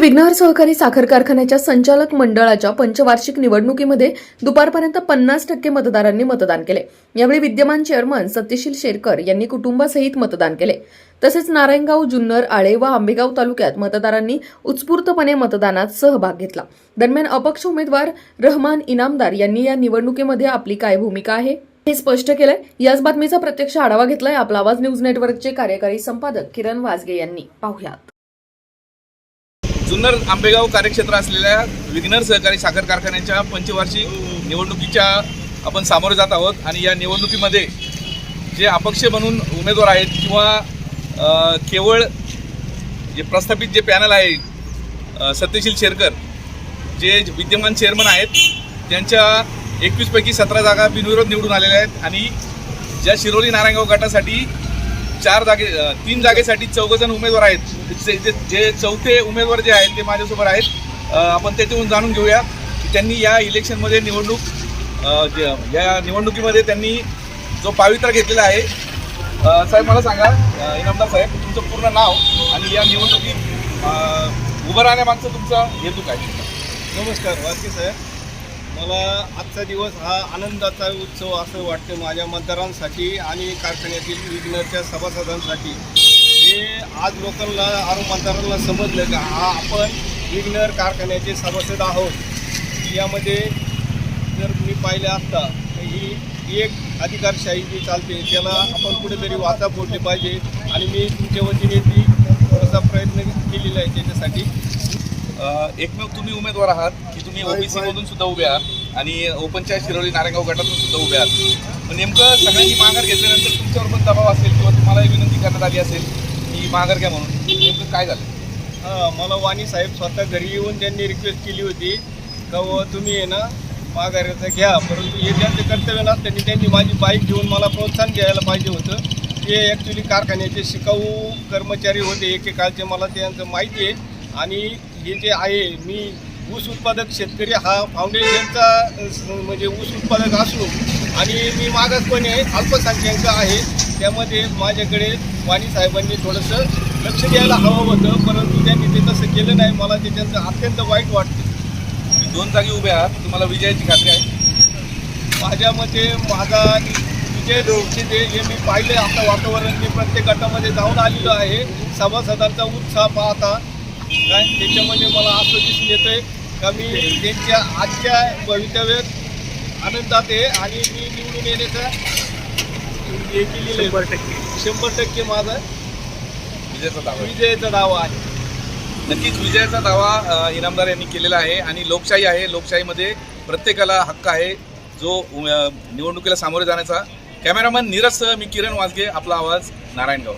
विघ्नहर सहकारी साखर कारखान्याच्या संचालक मंडळाच्या पंचवार्षिक निवडणुकीमध्ये दुपारपर्यंत पन्नास टक्के मतदारांनी मतदान केले. यावेळी विद्यमान चेअरमन सत्यशील शेरकर यांनी कुटुंबासहित मतदान केले. तसेच नारायणगाव जुन्नर आळे व आंबेगाव तालुक्यात मतदारांनी उत्स्फूर्तपणे मतदानात सहभाग घेतला. दरम्यान अपक्ष उमेदवार रहमान इनामदार यांनी या निवडणुकीमध्ये आपली काय भूमिका आहे हे स्पष्ट केलंय. याच बातमीचा प्रत्यक्ष आढावा घेतलाय आपला आवाज न्यूज नेटवर्कचे कार्यकारी संपादक किरण वाजगे यांनी. पाहुयात. जुन्नर आंबेगाव कार्यक्षेत्र असलेल्या विघ्नर सहकारी साखर कारखान्याच्या पंचवार्षिक निवडणुकीच्या आपण सामोरे जात आहोत आणि या निवडणुकीमध्ये जे अपक्ष म्हणून उमेदवार आहेत किंवा केवळ जे प्रस्थापित जे पॅनल आहे सत्यशील शेरकर जे विद्यमान चेअरमन आहेत त्यांच्या एकवीसपैकी सतरा जागा बिनविरोध निवडून आलेल्या आहेत आणि ज्या शिरोली नारायणगाव गटासाठी चार जागे तीन जागेसाठी चौघजण उमेदवार आहेत. जे जे- चौथे उमेदवार जे आहेत ते माझ्यासोबत आहेत. आपण त्याच्याहून जाणून घेऊया की त्यांनी या इलेक्शनमध्ये निवडणूक या निवडणुकीमध्ये त्यांनी जो पावित्रा घेतलेला आहे साहेब मला सांगा इनामदार साहेब तुमचं पूर्ण नाव आणि या निवडणुकीत उभं राहण्यामागचं तुमचा हेतू काय? नमस्कार वारके साहेब. मला आजचा दिवस हा आनंदाचा उत्सव असं वाटतं माझ्या मतदारांसाठी आणि कारखान्यातील विघ्नच्या सभासदांसाठी. हे आज लोकांना आरो मतदारांना समजलं का हा आपण विघ्नर कारखान्याचे सभासद आहोत. यामध्ये जर मी पाहिलं असता तर ही एक अधिकारशाही जी चालते त्याला आपण कुठेतरी वाचा फोडली पाहिजे. आणि मी तुमच्या वतीने ती थोडासा प्रयत्न केलेला आहे त्याच्यासाठी. एकमेव तुम्ही उमेदवार आहात की तुम्ही ओबीसी मधून सुद्धा उभे आहात आणि ओपनच्या शिरोली नारायणगाव गटातून सुद्धा उभे आहात. पण नेमकं सगळ्यांनी माघार घेतल्यानंतर तुमच्यावर पण दबाव असेल किंवा तुम्हाला विनंती करण्यात आली असेल की माघार घ्या म्हणून नेमकं काय झालं? हां मला वाणी साहेब स्वतः घरी येऊन त्यांनी रिक्वेस्ट केली होती का तुम्ही आहे ना माघाऱ्याचं घ्या. परंतु हे त्यांचं कर्तव्य नसल्याने त्यांनी माझी बाईक घेऊन मला प्रोत्साहन द्यायला पाहिजे होतं. ते ॲक्च्युली कारखान्याचे शिकाऊ कर्मचारी होते एकेकाळचे. मला त्यांचं माहिती आहे. आणि हे जे आहे मी ऊस उत्पादक शेतकरी हा फाउंडेशनचा म्हणजे ऊस उत्पादक असून आणि मी मागासपणे अल्पसंख्याक आहे त्यामध्ये माझ्याकडे वाणी साहेबांनी थोडंसं लक्ष द्यायला हवं होतं परंतु त्यांनी ते तसं केलं नाही. मला त्याच्याचं अत्यंत वाईट वाटतं. तुम्ही दोन जागी उभे आहात तुम्हाला विजयाची खात्री आहे. माझ्या मते माझा विजय ते हे मी पाहिले आता वातावरण मी प्रत्येक गटामध्ये जाऊन आलेलो आहे. सभासदांचा उत्साह पाहता काय? त्याच्यामध्ये मला असं दिसून येतंय का मी त्यांच्या आजच्या भवितव्यात आनंदात आहे आणि मी निवडून येण्याचा हे केलेलं शंभर टक्के. शंभर टक्के माझा विजयाचा दावा. आहे. विजयाचा दावा आहे. नक्कीच विजयाचा दावा अ, इनामदार यांनी केलेला आहे आणि लोकशाही आहे. लोकशाहीमध्ये प्रत्येकाला हक्क आहे. जो अ, निवडणुकीला सामोरे जाण्याचा. कॅमेरामन नीरजसह मी किरण वाजगे आपला आवाज नारायणगाव.